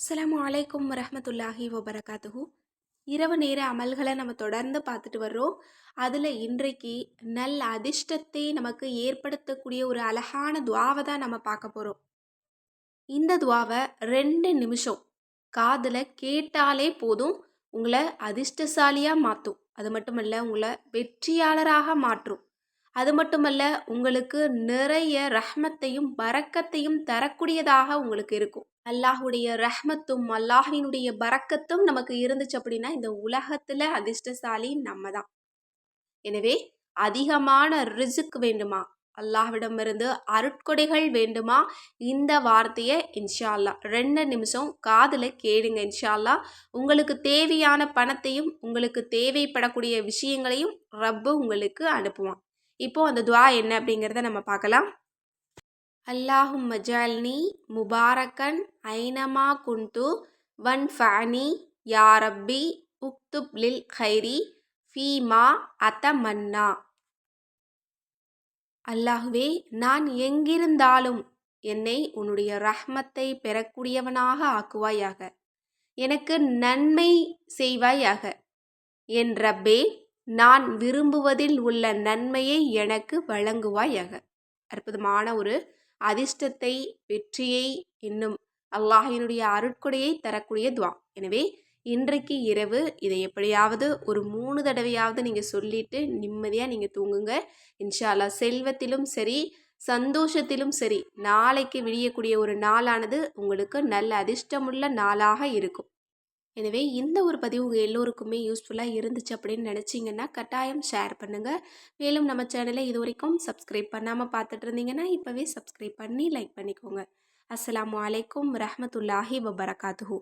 அஸ்லாம் அலைக்கும் வரமத்துல்லாஹி வபரகாத்துஹூ. இரவு நேர அமல்களை நம்ம தொடர்ந்து பார்த்துட்டு வர்றோம். அதில் இன்றைக்கு நல்ல அதிர்ஷ்டத்தை நமக்கு ஏற்படுத்தக்கூடிய ஒரு அழகான துவாவை தான் நம்ம பார்க்க போகிறோம் இந்த துவாவை ரெண்டு நிமிஷம் காதில் கேட்டாலே போதும் உங்களை அதிர்ஷ்டசாலியாக மாற்றும் அது மட்டுமல்ல உங்களை வெற்றியாளராக மாற்றும். அது மட்டுமல்ல உங்களுக்கு நிறைய ரஹ்மத்தையும் பறக்கத்தையும் தரக்கூடியதாக உங்களுக்கு இருக்கும். அல்லாஹுடைய ரஹ்மத்தும் அல்லாஹினுடைய பறக்கத்தும் நமக்கு இருந்துச்சு அப்படின்னா இந்த உலகத்துல அதிர்ஷ்டசாலி நம்ம தான் எனவே அதிகமான ரிசுக் வேண்டுமா? அல்லாஹ்விடமிருந்து அருட்கொடைகள் வேண்டுமா? இந்த வார்த்தையை இன்ஷா அல்லா ரெண்டு நிமிஷம் காதில் கேளுங்க இன்ஷா அல்லா உங்களுக்கு தேவையான பணத்தையும் உங்களுக்கு தேவைப்படக்கூடிய விஷயங்களையும் ரப்பு உங்களுக்கு அனுப்புவான். இப்போ அந்த துவா என்ன அப்படிங்கிறத நம்ம பார்க்கலாம். அல்லாஹும் மஜால்னி முபாரக்கன் ஐனமா குண்டு வன் ஃபானி யா ரப்பி உக்துப் லில் ஹைரி ஃபீமா அத்தமன்னா. அல்லாஹுவே நான் எங்கிருந்தாலும் என்னை உன்னுடைய ரஹ்மத்தை பெறக்கூடியவனாக ஆக்குவாயாக. எனக்கு நன்மை செய்வாயாக. என் ரப்பே நான் விரும்புவதில் உள்ள நன்மையை எனக்கு வழங்குவாயாக. அற்புதமான ஒரு அதிர்ஷ்டத்தை வெற்றியை இன்னும் அல்லாஹினுடைய அருட்கொடையை தரக்கூடிய துவா. எனவே இன்றைக்கு இரவு இதை எப்படியாவது ஒரு மூணு தடவையாவது நீங்கள் சொல்லிட்டு நிம்மதியாக நீங்கள் தூங்குங்க. இன்ஷால்லா செல்வத்திலும் சரி சந்தோஷத்திலும் சரி நாளைக்கு விடியக்கூடிய ஒரு நாளானது உங்களுக்கு நல்ல அதிர்ஷ்டமுள்ள நாளாக இருக்கும். எனவே இந்த ஒரு பதிவு உங்கள் எல்லோருக்குமே யூஸ்ஃபுல்லாக இருந்துச்சு அப்படின்னு நினச்சிங்கன்னா கட்டாயம் ஷேர் பண்ணுங்கள் மேலும் நம்ம சேனலை இது வரைக்கும் சப்ஸ்கிரைப் பண்ணாமல் பார்த்துட்டு இருந்தீங்கன்னா இப்போவே சப்ஸ்கிரைப் பண்ணி லைக் பண்ணிக்கோங்க. அஸ்லாம் அலைக்கும் ரஹமத்துல்லாஹி வபரகாத்துஹூ.